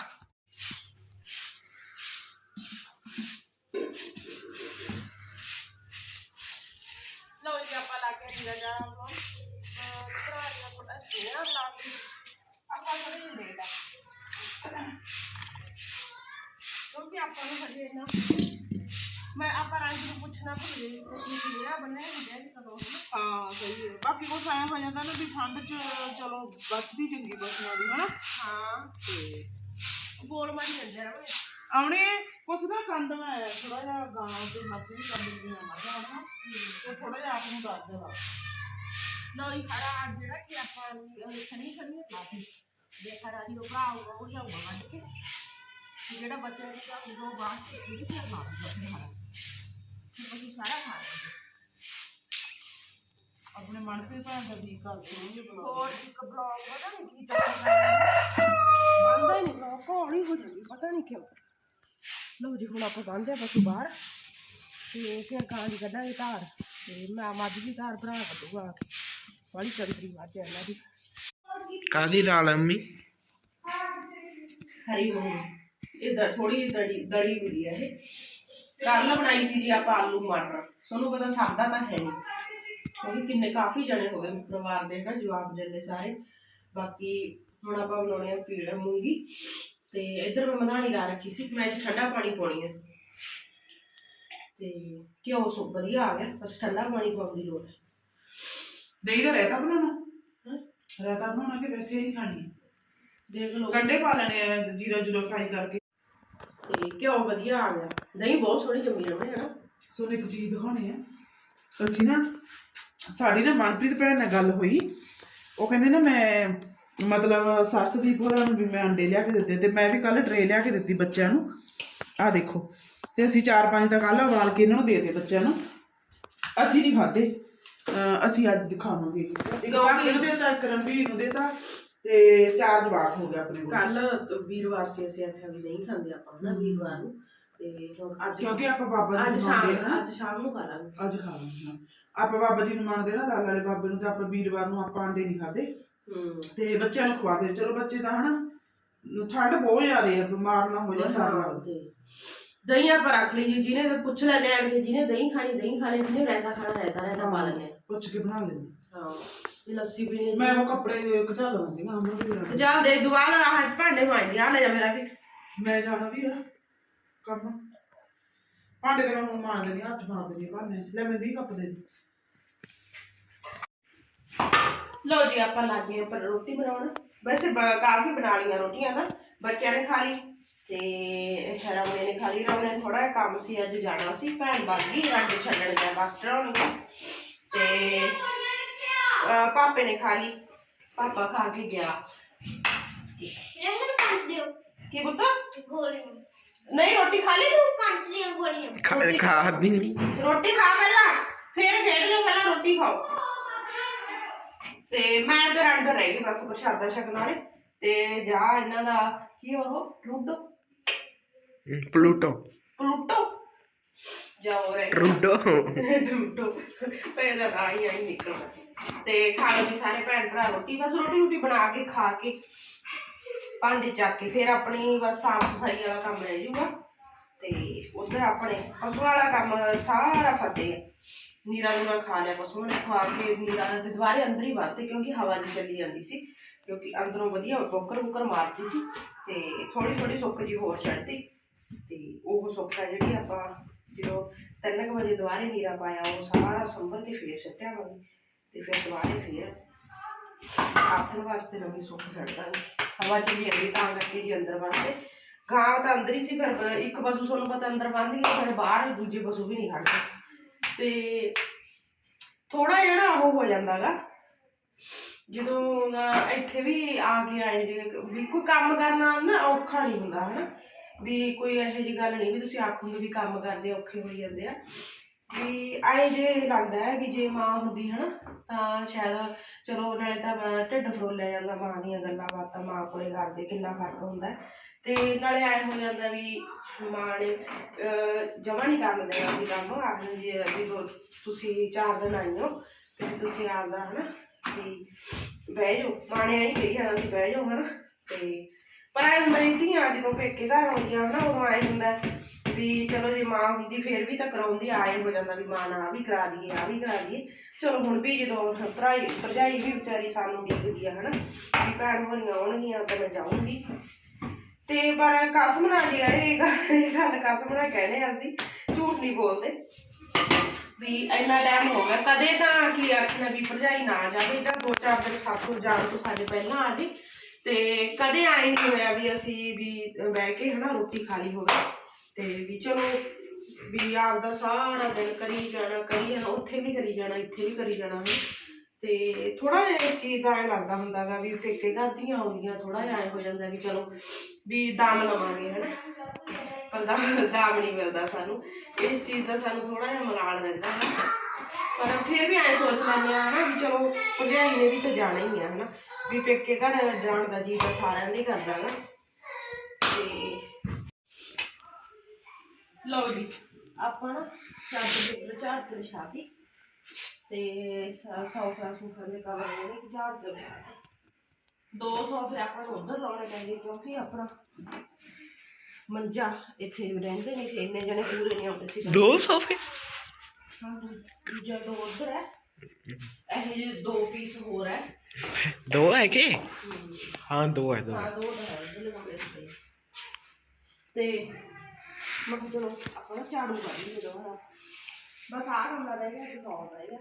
ਲੋ ਜੀ, ਆਪਾਂ ਲਾ ਕੇ ਜਾ ਆਪਾਂ ਭਰਾ ਦੀਆਂ ਕੋਲ ਸੇਰਾ ਲਾ ਕੇ ਆਪਾਂ ਥੋੜੀ ਜਿਹੀ ਲੇਟ ਆ ਕਿਉਂਕਿ ਆਪਾਂ ਨੂੰ ਹਜੇ ਨਾ ਮੈਂ ਆਪਾਂ ਰੰਗ ਨੂੰ ਪੁੱਛਣਾ ਭੁੱਲ ਗਈ ਕਿ ਮੇਰਾ ਬੰਨਿਆ ਹੁੰਦਾ ਹੈ ਕਦੋਂ। ਹਨਾ ਹਾਂ ਸਹੀ ਹੈ। ਬਾਕੀ ਕੁਛ ਐਂ ਹੋ ਜਾਂਦਾ ਨਾ ਵੀ ਠੰਡ 'ਚ ਚਲੋ ਵੱਧਦੀ ਚੰਗੀ ਬਸਣਾ ਦੀ ਹਨਾ? ਹਾਂ। ਤੇ ਬੋਲ ਮਾਰੀ ਜਾਂਦੇ ਰਵੇ ਆਉਣੇ ਕੁਛ ਨਾ ਕੰਡ ਮੈਂ ਥੋੜਾ ਜਿਹਾ ਗਾਂ ਤੇ ਮੱਝ ਵੀ ਕੰਡ ਦੀਆਂ ਮਰਦਾ ਹਨਾ। ਤੇ ਥੋੜਾ ਜਿਹਾ ਆਪ ਨੂੰ ਦੱਸ ਦੇਣਾ। ਲੋ ਜੀ ਖੜਾ ਜਿਹੜਾ ਕਿ ਆਪਾਂ ਖਣੀ ਖਣੀ ਲਾਤੀ ਜੇ ਖੜਾ ਦੀ ਉਹ ਭਰਾ ਉਹ ਜਾਊਗਾ ਵੱਢ ਕੇ ਤੇ ਜਿਹੜਾ ਬੱਚਾ ਦਾ ਉਹ ਬਾਅਦ ਚ ਇਹ ਫਿਰ ਮਾਰ ਆਪਣੇ ਹਰਾ ਤੇ ਅਸੀਂ ਸਾਰਾ ਖਾ ਲਾਂਗੇ ਆਪਣੇ ਮਨਪ੍ਰੀਤ ਭੈਣ ਦਾ ਵੀ ਕਰ ਦੇਣਗੇ ਬਲੌਗ ਹੋਰ ਇੱਕ ਬਲੌਗ ਪਤਾ ਨਹੀਂ ਕੀ ਚੱਕਰ ਬੰਦਾ ਹੀ ਨਹੀਂ ਬਲੌਗ ਹੌਲੀ ਹੋ ਜਾਂਦੀ ਪਤਾ ਨਹੀਂ ਕਿਉਂ। ਲਓ ਜੀ ਹੁਣ ਆਪਾਂ ਬੰਨਦੇ ਆ ਪਸ਼ੂ ਬਾਹਰ। ਤੇ ਫਿਰ ਗਾਂ ਦੀ ਕੱਢਾਂਗੇ ਧਾਰ। ਤੇ ਮੈਂ ਮੱਝ ਦੀ ਧਾਰ ਭਰਾ ਕੱਢੂਗਾ ਆ ਕੇ। ਬੜੀ ਚੰਗੀ ਮੱਝ ਹੈ ਇਹਨਾਂ ਦੀ। ਕਾਦੀ ਨਾਲ ਅੰਮੀ ਹਰੀ ਮੂੰਗੀ। ਇਹ ਥੋੜੀ ਦੜੀ ਦੜੀ ਹੁੰਦੀ ਹੈ ਇਹ। ਕੱਲ ਬਣਾਈ ਸੀ ਜੀ ਆਪਾਂ ਆਲੂ ਮਟਰ। ਤੁਹਾਨੂੰ ਪਤਾ ਸਰਦਾ ਤਾਂ ਹੈ ਨਹੀਂ। ਕਿਉਂਕਿ ਕਿੰਨੇ ਕਾਫੀ ਜਣੇ ਹੋ ਗਏ ਪਰਿਵਾਰ ਦੇ ਨਾ ਜਵਾਬ ਜੱਲੇ ਸਾਰੇ। ਬਾਕੀ ਹੁਣ ਆਪਾਂ ਬਣਾਉਣੇ ਆ ਪੀੜ ਮੂੰਗੀ। ਤੇ ਇੱਧਰ ਮੈਂ ਮਧਾਣੀ ਲਾ ਰੱਖੀ ਸੀ ਮੈਂ ਠੰਡਾ ਪਾਣੀ ਪਾਉਣੀ ਹੈ ਤੇ ਘਿਓ ਸੁ ਵਧੀਆ ਆ ਗਿਆ ਬਸ ਠੰਡਾ ਪਾਣੀ ਪਾਉਣ ਦੀ ਲੋੜ ਹੈ ਦਹੀਂ ਦਾ ਰਾਇਤਾ ਬਣਾਉਣਾ? ਹੈਂ? ਰਾਇਤਾ ਬਣਾਉਣਾ ਕਿ ਵੈਸੇ ਹੀ ਖਾਣੀ? ਦੇਖ ਲਓ। ਗੰਡੇ ਪਾ ਲੈਣੇ ਆ ਜੀਰਾ ਜੂਰਾ ਫਰਾਈ ਕਰਕੇ। ਤੇ ਘਿਓ ਵਧੀਆ ਆ ਗਿਆ? ਦਹੀਂ ਬਹੁਤ ਸੋਹਣੀ ਜੰਮੀ ਹੈ ਨਾ? ਸੋਨੇ ਇੱਕ ਚੀਜ਼ ਦਿਖਾਉਣੀ ਆ ਅਸੀਂ ਨਾ ਸਾਡੀ ਨਾ ਮਨਪ੍ਰੀਤ ਭੈਣ ਨਾਲ ਗੱਲ ਹੋਈ। ਉਹ ਕਹਿੰਦੇ ਨਾ ਮੈਂ ਮਤਲਬ ਸੱਸ ਦੀ ਭੋਰਾ ਨੂੰ ਵੀ ਮੈਂ ਅੰਡੇ ਲਿਆ ਕੇ ਦਿੱਤੇ ਤੇ ਮੈਂ ਵੀ ਕੱਲ ਟਰੇ ਲਿਆ ਕੇ ਦਿੱਤੀ ਬੱਚਿਆਂ ਨੂੰ। ਆਹ ਦੇਖੋ ਤੇ ਅਸੀਂ ਚਾਰ ਪੰਜ ਤਾਂ ਕੱਲ ਉਬਾਲ ਕੇ ਇਹਨਾਂ ਨੂੰ ਦੇ ਦਿੱਤੇ ਬੱਚਿਆਂ ਨੂੰ। ਅਸੀਂ ਨਹੀਂ ਖਾਦੇ ਅਸੀਂ ਅੱਜ ਦਿਖਾਵਾਂਗੇ। ਇੱਕ ਬਾਕੀ ਨੂੰ ਦੇਤਾ ਇੱਕ ਰਣਵੀਰ ਨੂੰ ਦੇਤਾ ਤੇ ਚਾਰ ਜਵਾਕ ਹੋ ਗਏ ਆਪਣੇ ਕੋਲ। ਕੱਲ ਵੀਰਵਾਰ ਸੀ ਅਸੀਂ ਆਖਿਆ ਵੀ ਨਹੀਂ ਖਾਂਦੇ ਆਪਾਂ ਨਾ ਵੀਰਵਾਰ ਨੂੰ। ਤੇ ਅੱਜ ਕਿਉਂਕਿ ਆਪਾਂ ਬਾਬਾ ਜੀ ਅੱਜ ਨੂੰ ਸ਼ਾਮ ਮੰਨਦੇ ਆ ਨਾ। ਅੱਜ ਸ਼ਾਮ ਨੂੰ ਖਾ ਲਾਂਗੇ। ਅੱਜ ਖਾ ਲਾਂਗੇ ਹਾਂ। ਆਪਾਂ ਬਾਬਾ ਜੀ ਨੂੰ ਮੰਨਦੇ ਨਾ ਦਾਲ ਵਾਲੇ ਬਾਬੇ ਨੂੰ ਤੇ ਆਪਾਂ ਵੀਰਵਾਰ ਨੂੰ ਆਪਾਂ ਆਂਡੇ ਨਹੀਂ ਖਾਦੇ ਹੂੰ। ਤੇ ਬੱਚਿਆਂ ਨੂੰ ਖਵਾਦੇ। ਚਲੋ ਬੱਚੇ ਤਾਂ ਹਨਾ ਠੰਡ ਬਹੁਤ ਜ਼ਿਆਦਾ ਹੈ ਬਿਮਾਰ ਨਾ ਹੋ ਜਾਣ ਡਰ ਲੱਗਦਾ ਤੇ ਦਹੀਂ ਆਪਾਂ ਰੱਖ ਲਈ ਜੀ ਜਿਹਨੇ ਪੁੱਛ ਲੈ ਲੈ ਆਣਗੇ ਜਿਹਨੇ ਦਹੀਂ ਖਾਣੀ ਦਹੀਂ ਖਾ ਲੈ ਜਿਹਨੇ ਰਾਇਤਾ ਖਾਣਾ ਰਾਇਤਾ ਰਾਇਤਾ ਪਾ ਲੈਣੇ ਪੁੱਛ ਕੇ ਬਣਾ ਲੈਂਦੇ ਹਾਂ। ਅਮਰ ਵੀ ਤੇ ਦੇ ਮੈਂ ਜਾਣਾ ਵੀ ਆ ਕੰਮ। ਭਾਂਡੇ ਤੇ ਮੈਂ ਹੁਣ ਮਾਰ ਦੇਣੀ ਹੱਥ ਮਾਰ ਦੇਣੀ ਭਾਂਡੇ ਚ। ਲੈ ਮੈਂ 20 ਕੱਪ ਦੇ ਦੇ ਲਓ ਜੀ ਆਪਾਂ ਲੱਗ ਗਏ ਪਰ ਰੋਟੀ ਬਣਾਉਣ। ਵੈਸੇ ਕਾਫੀ ਬਣਾ ਲਈਆਂ ਰੋਟੀਆਂ ਬੱਚਿਆਂ ਨੇ ਖਾ ਲਈ ਤੇ ਰਮਨੇ ਨੇ ਖਾ ਲਈ। ਥੋੜਾ ਕੰਮ ਸੀ ਅੱਜ ਜਾਣਾ ਸੀ ਭੈਣ ਬਾਗੀ ਰਾਡੇ ਛੱਡਣ ਗਿਆ ਮਾਸਟਰ ਹੋਣੀ ਤੇ ਅਹ ਪਾਪੇ ਨੇ ਖਾ ਲਈ ਪਾਪਾ ਖਾ ਕੇ ਗਿਆ ਰਹਿਣ ਪੰਜ ਦਿਓ ਕੀ ਪੁੱਤ ਗੋਲੀਆਂ ਨਹੀਂ ਰੋਟੀ ਖਾ ਲਈ ਤੂੰ ਪੰਜ ਦੀਆਂ ਗੋਲੀਆਂ ਖਾਦੀ ਨਹੀਂ ਰੋਟੀ ਖਾ ਪਹਿਲਾਂ ਫਿਰ ਖੇਡ ਲਿਓ ਪਹਿਲਾਂ ਰੋਟੀ ਖਾਓ ਤੇ ਮੈਂ ਤੇ ਰੰਡ ਰਹਿ ਗਈ ਬਸ ਪ੍ਰਸ਼ਾਦਾ ਛਕਣ ਵਾਲੇ ਤੇ ਜਾ ਇਹਨਾਂ ਦਾ ਕੀ ਉਹ ਰੁੱਡੋ ਪਲੂਟੋ ਪਲੂਟੋ ਜਾ ਹੋ। ਰਿਹਾ ਰੂਡੋ ਰੁੱਡੋ ਪਹਿਲਾਂ ਤਾਂ ਆਈ ਆਈ ਨਿਕਲਦਾ ਤੇ ਖਾਣੇ ਦੀ ਸਾਰੇ ਭੈਣ ਭਰਾ ਰੋਟੀ। ਬਸ ਰੋਟੀ ਰੋਟੀ ਬਣਾ ਕੇ ਖਾ ਕੇ ਭਾਂਡੇ ਚੱਕ ਕੇ ਫਿਰ ਆਪਣੀ ਬਸ ਸਾਫ਼ ਸਫ਼ਾਈ ਵਾਲਾ ਕੰਮ ਰਹਿ ਜਾਊਗਾ ਤੇ ਉਧਰ ਆਪਣੇ ਪਸ਼ੂ ਵਾਲਾ ਕੰਮ ਸਾਰਾ ਫਤੇ ਨੀਰਾ ਨੂੰ ਨਾ ਖਾ ਲਿਆ ਪਸ਼ੂ ਨੇ। ਖਵਾ ਕੇ ਨੀਰਾ ਦੇ ਦੁਆਰੇ ਅੰਦਰ ਹੀ ਵਾਤੇ ਕਿਉਂਕਿ ਹਵਾ ਜੀ ਚੱਲੀ ਜਾਂਦੀ ਸੀ। ਕਿਉਂਕਿ ਅੰਦਰੋਂ ਵਧੀਆ ਬੋਕਰ ਬੁਕਰ ਮਾਰਦੀ ਸੀ। ਤੇ ਥੋੜੀ ਥੋੜੀ ਸੁੱਕ ਜੀ ਹੋਰ ਛੱਡਤੀ ਤੇ ਉਹ ਸੁੱਕ ਹੈ ਜਿਹੜੀ ਆਪਾਂ ਜਦੋਂ ਤਿੰਨ ਵਜੇ ਦੁਆਰੇ ਨੀਰਾ ਪਾਇਆ, ਉਹ ਸਾਰਾ ਸੰਭਲ ਕੇ ਫੇਰ ਸੱਟਿਆ ਵਾਂਗੇ ਤੇ ਫਿਰ ਦੁਆਰੇ ਫੇਰ ਆਥਣ ਵਾਸਤੇ ਨਵੀਂ ਸੁੱਕ ਛੱਡਦਾ ਹਵਾ ਚੱਲੀ ਜਾਂਦੀ ਤਾਂ ਕਰਕੇ ਜੀ ਅੰਦਰ ਵਾਸਤੇ। ਗਾਂ ਤਾਂ ਅੰਦਰ ਹੀ ਸੀ ਫਿਰ ਇੱਕ ਪਸ਼ੂ ਤੁਹਾਨੂੰ ਪਤਾ ਅੰਦਰ ਬੰਦ ਗਿਆ ਫਿਰ ਬਾਹਰ ਦੂਜੇ ਪਸ਼ੂ ਵੀ ਨਹੀਂ ਖੜਦੇ ਤੇ ਥੋੜਾ ਜਿਹਾ ਨਾ ਉਹ ਹੋ ਜਾਂਦਾਗਾ ਜਦੋਂ ਨਾ ਇੱਥੇ ਵੀ ਆ ਕੇ ਆਏ ਜੇ, ਵੀ ਕੋਈ ਕੰਮ ਕਰਨਾ ਨਾ ਔਖਾ ਨਹੀਂ ਹੁੰਦਾ, ਹਨਾ? ਵੀ ਕੋਈ ਇਹੋ ਜਿਹੀ ਗੱਲ ਨਹੀਂ ਵੀ ਤੁਸੀਂ ਆਖੋਗੇ ਵੀ ਕੰਮ ਕਰਦੇ ਔਖੇ ਹੋਈ ਜਾਂਦੇ ਆ ਵੀ ਆਏ ਜੇ ਲੱਗਦਾ ਹੈ ਵੀ ਜੇ ਮਾਂ ਹੁੰਦੀ ਹਨਾ, ਤਾਂ ਸ਼ਾਇਦ ਚਲੋ ਨਾਲੇ ਤਾਂ ਮੈਂ ਢਿੱਡ ਫਰੋਲਿਆ ਜਾਂਦਾ ਮਾਂ ਦੀਆਂ ਗੱਲਾਂ ਬਾਤਾਂ, ਮਾਂ ਕੋਲੇ ਕਰਦੇ ਕਿੰਨਾ ਫ਼ਰਕ ਹੁੰਦਾ ਹੈ। ਤੇ ਨਾਲੇ ਐ ਹੋ ਜਾਂਦਾ ਵੀ ਮਾਂ ਨੇ ਜਮਾ ਨਹੀਂ ਕਰਨ ਦੇਣਾ ਸੀ ਕੰਮ, ਆਖਦੇ ਜੀ, ਵੀ ਤੁਸੀਂ ਚਾਰ ਦਿਨ ਆਈ ਹੋ, ਤੇ ਤੁਸੀਂ ਆਪਦਾ ਹਨਾ ਵੀ ਬਹਿ ਜਾਓ ਮਾਂ ਨੇ ਐਂ ਕਹੀ ਜਾਣਾ ਸੀ ਬਹਿ ਜਾਓ ਹਨਾ, ਤੇ ਪਰ ਆਏ ਹੁੰਦਾ ਧੀਆਂ ਜਦੋਂ ਪੇਕੇ ਘਰ ਆਉਂਦੀਆਂ ਹਨਾ, ਉਦੋਂ ਐ ਹੁੰਦਾ ਵੀ ਚਲੋ ਜੇ ਮਾਂ ਹੁੰਦੀ ਫੇਰ ਵੀ ਤਾਂ ਕਰਾਉਂਦੀ, ਆਏ ਹੋ ਜਾਂਦਾ ਵੀ ਮਾਂ ਨਾਲ ਆਹ ਵੀ ਕਰਾ ਦਈਏ ਆ ਵੀ ਕਰਾ ਦਈਏ। ਚਲੋ ਹੁਣ ਵੀ ਜਦੋਂ ਭਰਾਈ, ਭਰਜਾਈ ਵੀ ਵਿਚਾਰੀ ਸਾਨੂੰ ਦੇਖਦੀ ਆ ਹਨਾ, ਵੀ ਭੈਣ ਹੋਣੀਆਂ ਆਉਣਗੀਆਂ ਤਾਂ ਮੈਂ ਜਾਊਂਗੀ। ਤੇ ਪਰ ਕਸਮ ਨਾਲ ਜੀ ਇਹ ਗੱਲ ਇਹ ਗੱਲ ਕਸਮ ਨਾਲ ਕਹਿੰਦੇ ਆ ਅਸੀਂ, ਝੂਠ ਨਹੀਂ ਬੋਲਦੇ। ਵੀ ਇੰਨਾ ਟਾਈਮ ਹੋ ਗਿਆ, ਕਦੇ ਤਾਂ ਕੀ ਆਖਣਾ ਵੀ ਭਰਜਾਈ ਨਾ ਜਾਵੇ, ਜਾਂ ਦੋ ਚਾਰ ਦਿਨ ਸਾਥੋਂ ਜਾਣ ਤੋਂ ਸਾਡੇ ਪਹਿਲਾਂ ਆ ਜੀ। ਤੇ ਕਦੇ ਆਏ ਨਹੀਂ ਹੋਇਆ ਵੀ ਅਸੀਂ ਵੀ ਬਹਿ ਕੇ ਹਨਾ ਰੋਟੀ ਖਾ ਲਈ ਹੋਵੇ। ਤੇ ਵੀ ਚਲੋ ਵੀ ਆਪਦਾ ਸਾਰਾ ਦਿਨ ਕਰੀ ਜਾਣਾ ਕਰੀ ਜਾਣਾ, ਉੱਥੇ ਵੀ ਕਰੀ ਜਾਣਾ, ਇੱਥੇ ਵੀ ਕਰੀ ਜਾਣਾ ਹਨਾ। ਤੇ ਥੋੜਾ ਜਿਹਾ ਇਸ ਚੀਜ਼ ਦਾ ਐ ਲੱਗਦਾ ਹੁੰਦਾਗਾ ਵੀ ਪੇਕੇ ਘਰ ਆਉਂਦੀਆਂ ਥੋੜਾ ਜਿਹਾ ਐ ਹੋ ਜਾਂਦਾ ਵੀ ਚਲੋ ਵੀ ਦਾਮ ਲਵਾਂਗੇ ਹਨਾ। ਪਰ ਦਾਮ ਦਾਮ ਨਹੀਂ ਮਿਲਦਾ ਸਾਨੂੰ। ਇਸ ਚੀਜ਼ ਦਾ ਸਾਨੂੰ ਥੋੜਾ ਜਿਹਾ ਮਲਾਲ ਰਹਿੰਦਾ ਹੈ ਪਰ ਫਿਰ ਵੀ ਐ ਸੋਚ ਲੈਂਦੇ ਆ ਹਨਾ ਵੀ ਚਲੋ ਭਰਜਾਈ ਨੇ ਵੀ ਤਾਂ ਜਾਣਾ ਹੀ ਆ ਹਨਾ। ਵੀ ਪੇਕੇ ਘਰ ਜਾਣ ਦਾ ਜੀ ਤਾਂ ਸਾਰਿਆਂ ਦੇ ਕਰਦਾ ਨਾ। ਤੇ ਲਓ ਜੀ ਆਪਾਂ ਨਾ ਚਾਦਰ ਦੇ ਝਾੜ ਕੇ ਵਿਛਾਤੀ ਤੇ ਸੋਫਾ ਸੂਫਾ ਦੇ ਕਵਰ ਜਿਹੜੇ ਝਾੜ ਕੇ ਵਿਛਾਤੇ ਦੋ ਸੋਫੇ ਆਪਾਂ ਨੂੰ ਉਧਰ ਲਾਉਣੇ ਪੈਂਦੇ ਕਿਉਂਕਿ ਆਪਣਾ ਮੰਜਾ ਇੱਥੇ ਰਹਿੰਦੇ ਨਹੀਂ ਸੀ ਇੰਨੇ ਜਣੇ ਪੂਰੇ ਨਹੀਂ ਆਉਂਦੇ ਸੀ। ਦੋ ਸੋਫੇ ਹਾਂ ਦੂਜਾ ਦੋ ਉਧਰ ਹੈ। ਇਹ ਦੋ ਪੀਸ ਹੋਰ ਹੈ। ਦੋ ਹੈ ਕਿ? ਹਾਂ, ਦੋ ਹੈ, ਦੋ ਹਾਂ। ਤੇ ਮੈਂ ਕਿਹਾ ਚਲੋ, ਆਪਾਂ ਨਾ ਝਾੜੂ ਕਰ ਲਈਏ ਦੁਬਾਰਾ ਬਸ ਆ ਕੰਮ ਰਹਿ ਗਿਆ ਤੇ ਸੌਂ ਰਹਿ ਗਿਆ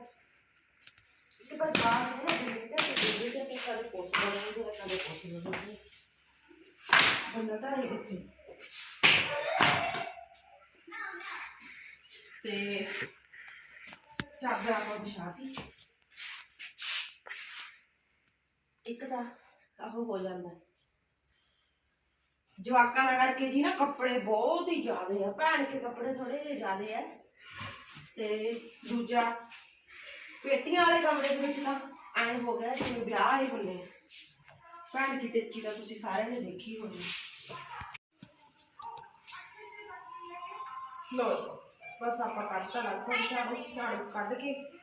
ਤੇ ਬਸ ਬਾਹਰ ਨੂੰ ਨਾ ਦੇ ਤੇ ਦੇ ਤੇ ਸਾਰੇ ਪੋਸਟ ਬਣਾਉਂਦੇ ਤੇ ਸਾਰੇ ਪੋਸਟ ਬਣਾਉਂਦੇ ਬੰਦਾ ਤਾਂ ਇਹ ਇੱਥੇ ਤੇ ਚਾਦਰ ਆਪਾਂ ਵਿਛਾਤੀ ਇੱਕ ਤਾਂ ਆਹੋ ਹੋ ਜਾਂਦਾ। ਹੈ। ਜਵਾਕਾਂ ਦਾ ਕਰਕੇ ਜੀ ਨਾ ਕੱਪੜੇ ਬਹੁਤ ਹੀ ਜ਼ਿਆਦੇ ਆ। ਭੈਣ ਕੇ ਕੱਪੜੇ ਥੋੜੇ ਜਿਹੇ ਜ਼ਿਆਦੇ ਆ। ਤੇ ਦੂਜਾ, ਪੇਟੀਆਂ ਵਾਲੇ ਕਮਰੇ ਦੇ ਵਿੱਚ ਤਾਂ ਐਂ ਹੋ ਗਿਆ ਜਿਵੇਂ ਵਿਆਹ ਹੀ ਹੁੰਨੇ ਆ। ਭੈਣ ਦੀ ਟੇਚੀ ਤਾਂ ਤੁਸੀਂ ਸਾਰਿਆਂ ਨੇ ਦੇਖੀ ਹੋਣੀ। ਲੋ ਬਸ ਆਪਾਂ ਕੱਢਤਾ ਲੱਗਦਾ ਝਾੜੂ ਝਾੜੂ ਕੱਢ ਕੇ।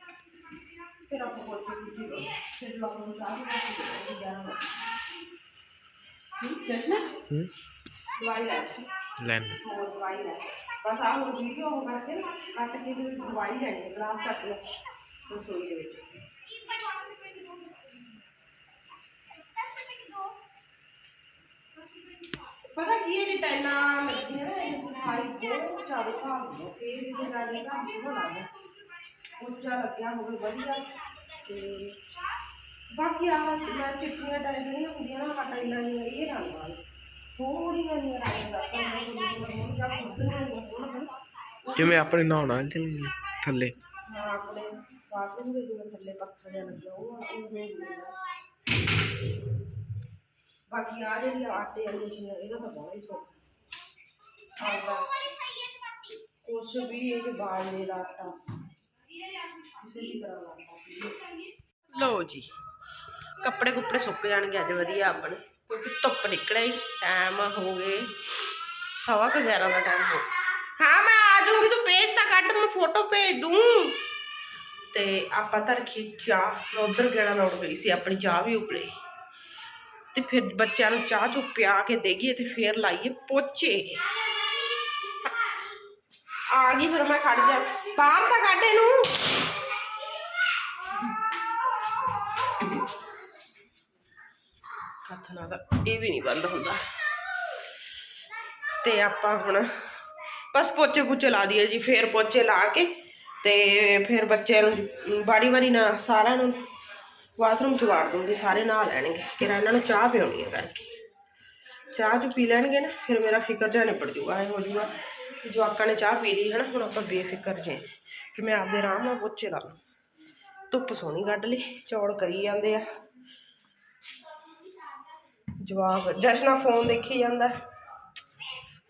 ਫਿਰ ਆਪਾਂ ਕੋਲ ਤੇ ਜੀਰੋ ਫਿਰ ਲੋਕ ਨੂੰ ਚਾਹੀਏ ਕਿ ਜਾਣਾ ਠੀਕ ਹੈ ਹੂੰ ਦਵਾਈ ਲੈ ਲੈਣ ਹੋਰ ਦਵਾਈ ਲੈ ਬਸ ਆਹ ਹੁਣ ਵੀਡੀਓ ਹੋ ਕਰਕੇ ਕੱਟ ਕੇ ਜਿਹੜੀ ਦਵਾਈ ਲੈ ਗਲਾਸ ਰਸੋਈ ਦੇ ਵਿੱਚ ਪਤਾ ਕੀ ਇਹ ਟੈਲਾਂ ਲੱਗੀਆਂ ਨੇ ਸਫ਼ਾਈ ਬਹੁਤ ਉੱਚਾ ਲੱਗਿਆ ਹੋਵੇ ਵਧੀਆ। ਤੇ ਬਾਕੀ ਆਹ ਮੈਂ ਚਿੱਟੀਆਂ ਟਾਈਲਾਂ ਜਿਹੜੀਆਂ ਹੁੰਦੀਆਂ ਨਾ ਆਹ ਟਾਈਲਾਂ ਨਹੀਂ ਇਹ ਰੰਗ ਵਾਲੀ ਥੋੜੀਆਂ ਜਿਹੀਆਂ ਰੰਗ ਦਾ ਤਾਂ ਮੈਂ ਜਾਂ ਖੁਦ ਜਿਵੇਂ ਆਪਣੇ ਨਹਾਉਣਾ ਥੱਲੇ? ਹਾਂ ਆਪਣੇ ਬਾਥਰੂਮ ਦੇ ਜਿਵੇਂ ਥੱਲੇ ਪੱਥਰ ਜਿਹਾ ਲੱਗਿਆ ਉਹ ਉਹ ਦੇ ਬਾਕੀ ਆ ਜਿਹੜੀ ਆਟੇ ਵਾਲੀ ਮਸ਼ੀਨ ਇਹਦਾ ਤਾਂ ਬਹੁਤ ਹੀ ਸੌਖਾ। ਆਉਂਦਾ ਕੁਛ ਵੀ ਇਹ ਬਾਲਣੇ ਦਾ ਆਟਾ ਕਿਸੇ ਵੀ ਤਰ੍ਹਾਂ ਦਾ ਆਟਾ ਲਓ ਜੀ, ਕੱਪੜੇ ਕੁੱਪੜੇ ਸੁੱਕ ਜਾਣਗੇ ਅੱਜ ਵਧੀਆ ਆਪਣੇ। ਕਿਉਂਕਿ ਧੁੱਪ ਨਿਕਲੇ ਟਾਈਮ ਹੋ ਗਏ, ਸਵਾ ਕੁ 11 ਦਾ ਟਾਈਮ ਹੋ ਹਾਂ, ਮੈਂ ਆ ਜਾਊਂਗੀ, ਤੂੰ ਪੇਜ ਤਾਂ ਕੱਢ, ਮੈਂ ਫੋਟੋ ਭੇਜ ਦੂੰ। ਤੇ ਆਪਾਂ ਤਾਂ ਰੱਖੀ ਚਾਹ, ਮੈਂ ਉਧਰ ਗੇੜਾ ਲੋੜ ਗਈ ਸੀ, ਆਪਣੀ ਚਾਹ ਵੀ ਉਬਲੇ ਤੇ ਫਿਰ ਬੱਚਿਆਂ ਨੂੰ ਚਾਹ ਚੁੱਪ ਪਿਆ ਕੇ ਦੇਈਏ ਤੇ ਫਿਰ ਲਾਈਏ ਪੋਚੇ। ਆ ਗਈ ਫਿਰ ਮੈਂ ਖੜ ਜਾ। ਬਾਹਰ ਤਾਂ ਕੱਢ ਇਹਨੂੰ। ਹੱਥ ਨਾਲ ਤਾਂ ਇਹ ਵੀ ਨਹੀਂ ਬੰਦ ਹੁੰਦਾ। ਤੇ ਆਪਾਂ ਹੁਣ ਬਸ ਪੋਚੇ ਪੁੱਚੇ ਲਾ ਦਈਏ ਜੀ, ਫੇਰ ਪੋਚੇ ਲਾ ਕੇ ਤੇ ਫਿਰ ਬੱਚਿਆਂ ਨੂੰ ਬਾਰੀ ਬਾਰੀ ਨਾ ਸਾਰਿਆਂ ਨੂੰ ਬਾਥਰੂਮ ਚ ਵਾੜ ਦੂੰਗੀ, ਸਾਰੇ ਨਹਾ ਲੈਣਗੇ। ਕਿ ਇਹਨਾਂ ਨੂੰ ਚਾਹ ਪਿਉਣੀ ਹੈ ਕਰਕੇ। ਚਾਹ ਚ ਪੀ ਲੈਣਗੇ ਨਾ, ਫਿਰ ਮੇਰਾ ਫਿਕਰ ਜਿਹਾ ਨਿਪਟ ਜੂਗਾ, ਇਹ ਹੋ ਜੂਗਾ। ਜਵਾਕਾਂ ਨੇ ਚਾਹ ਪੀ ਲਈ ਹੈ ਨਾ ਹੁਣ ਆਪਾਂ ਬੇਫਿਕਰ ਜੇ। ਫਿਰ ਮੈਂ ਆਪਦੇ ਆਰਾਮ ਨਾਲ ਪੋਚੇ ਲਾ ਲਾਂ ਧੁੱਪ ਸੋਹਣੀ ਕੱਢ ਲਈ, ਚੌੜ ਕਰੀ ਜਾਂਦੇ ਆ। ਜਵਾਬ ਜਸ਼ਨਾ ਫੋਨ ਦੇਖੀ ਜਾਂਦਾ।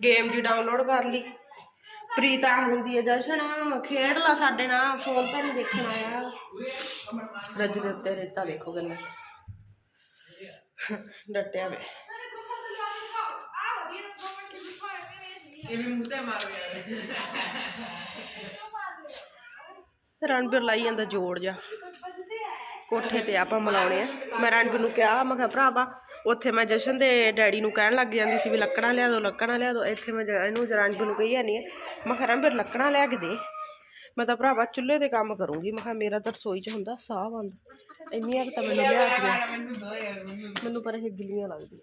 ਗੇਮ ਜੀ ਡਾਊਨਲੋਡ ਕਰ ਲਈ। ਪ੍ਰੀਤ ਆ ਹੁੰਦੀ ਹੈ ਜਸ਼ਨ ਖੇਡ ਲਾ ਸਾਡੇ ਨਾਲ, ਫੋਨ ਤਾਂ ਨਹੀਂ ਦੇਖਣਾ ਆ ਰੱਜ ਦੇ ਉੱਤੇ ਰੇਤਾ ਦੇਖੋ ਗੱਲਾਂ ਡਟਿਆ ਵੇ। ਰਣਬੀਰ ਲਾਈ ਜਾਂਦਾ ਜੋੜ ਜਾ ਕੋਠੇ ਤੇ ਆਪਾਂ ਮਿਲਾਉਣੇ ਆ। ਮੈਂ ਰਣਬੀਰ ਨੂੰ ਕਿਹਾ ਮੈਂ ਕਿਹਾ ਭਰਾਵਾ ਉੱਥੇ ਮੈਂ ਜਸ਼ਨ ਦੇ ਡੈਡੀ ਨੂੰ ਕਹਿਣ ਲੱਗ ਜਾਂਦੀ ਸੀ ਵੀ ਲੱਕੜਾਂ ਲਿਆ ਦੋ ਲੱਕੜਾਂ ਲਿਆ ਦੋ। ਇੱਥੇ ਮੈਂ ਇਹਨੂੰ ਰਣਬੀਰ ਨੂੰ ਕਹੀ ਜਾਂਦੀ ਆ ਮੈਂ ਕਿਹਾ ਰਣਬੀਰ ਲੱਕੜਾਂ ਲਿਆ ਕੇ ਦੇ। ਮੈਂ ਤਾਂ ਭਰਾਵਾ ਚੁੱਲ੍ਹੇ ਤੇ ਕੰਮ ਕਰੂੰਗੀ। ਮੈਂ ਕਿਹਾ ਮੇਰਾ ਤਾਂ ਰਸੋਈ 'ਚ ਹੁੰਦਾ ਸਾਹ ਬੰਦ। ਇੰਨੀਆਂ ਤਾਂ ਮੈਨੂੰ ਲਿਆ ਕੇ ਮੈਨੂੰ ਪਰ ਇਹ ਗਿੱਲੀਆਂ ਲੱਗਦੀਆਂ।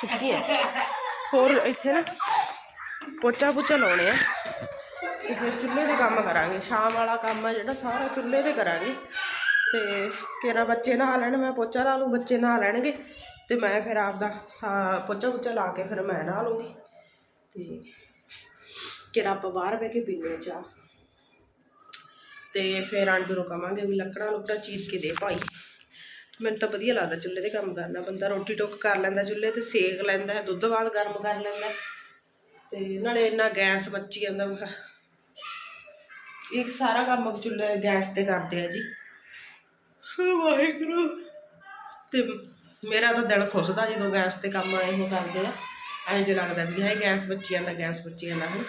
ਸੁੱਕੀਆਂ। ਹੋਰ ਇੱਥੇ ਨਾ ਪੋਚਾ ਪੋਚਾ ਲਾਉਣੇ ਆ। ਤੇ ਫਿਰ ਚੁੱਲ੍ਹੇ ਦੇ ਕੰਮ ਕਰਾਂਗੇ। ਸ਼ਾਮ ਵਾਲਾ ਕੰਮ ਆ ਜਿਹੜਾ, ਸਾਰਾ ਚੁੱਲ੍ਹੇ ਦੇ ਕਰਾਂਗੇ। ਤੇ ਕਿਹੜਾ ਬੱਚੇ ਨਹਾ ਲੈਣ, ਮੈਂ ਪੋਚਾ ਲਾ ਲੂੰ ਬੱਚੇ ਨਹਾ ਲੈਣਗੇ। ਤੇ ਮੈਂ ਫਿਰ ਆਪਦਾ ਸਾ, ਪੋਚਾ ਪੁੱਚਾ ਲਾ ਕੇ ਫਿਰ ਮੈਂ ਨਹਾ ਲੂੰਗੀ ਤੇ ਕਿਹੜਾ ਆਪਾਂ ਬਾਹਰ ਬਹਿ ਕੇ ਪੀਂਦੇ ਹਾਂ ਚਾਹ। ਤੇ ਫਿਰ ਆਂਟੀ ਨੂੰ ਕਵਾਂਗੇ ਵੀ ਲੱਕੜਾਂ ਲੁਕੜਾ ਚੀਰ ਕੇ ਦੇ ਭਾਈ। ਮੈਨੂੰ ਤਾਂ ਵਧੀਆ ਲੱਗਦਾ ਚੁੱਲ੍ਹੇ ਤੇ ਕੰਮ ਕਰਨਾ। ਬੰਦਾ ਰੋਟੀ ਟੁੱਕ ਕਰ ਲੈਂਦਾ ਚੁੱਲ੍ਹੇ ਤੇ, ਸੇਕ ਲੈਂਦਾ, ਦੁੱਧ ਬਾਅਦ ਗਰਮ ਕਰ ਲੈਂਦਾ। ਤੇ ਨਾਲੇ ਇੰਨਾ ਗੈਸ ਬਚੀ ਜਾਂਦਾ ਇੱਕ ਸਾਰਾ ਕੰਮ ਚੁੱਲ੍ਹੇ ਗੈਸ ਤੇ ਕਰਦੇ ਆ ਜੀ। ਹਾਂ ਵਾਹਿਗੁਰੂ। ਤੇ ਮੇਰਾ ਤਾਂ ਦਿਲ ਖੁੱਸਦਾ ਜਦੋਂ ਗੈਸ ਤੇ ਕੰਮ ਆਏ ਹੋ ਕਰਦੇ ਆ। ਐਂ ਜੇ ਲੱਗਦਾ ਵੀ ਹੈ ਗੈਸ ਬੱਚੀ ਜਾਂਦਾ ਗੈਸ ਬੱਚੀ ਜਾਂਦਾ ਹਨ।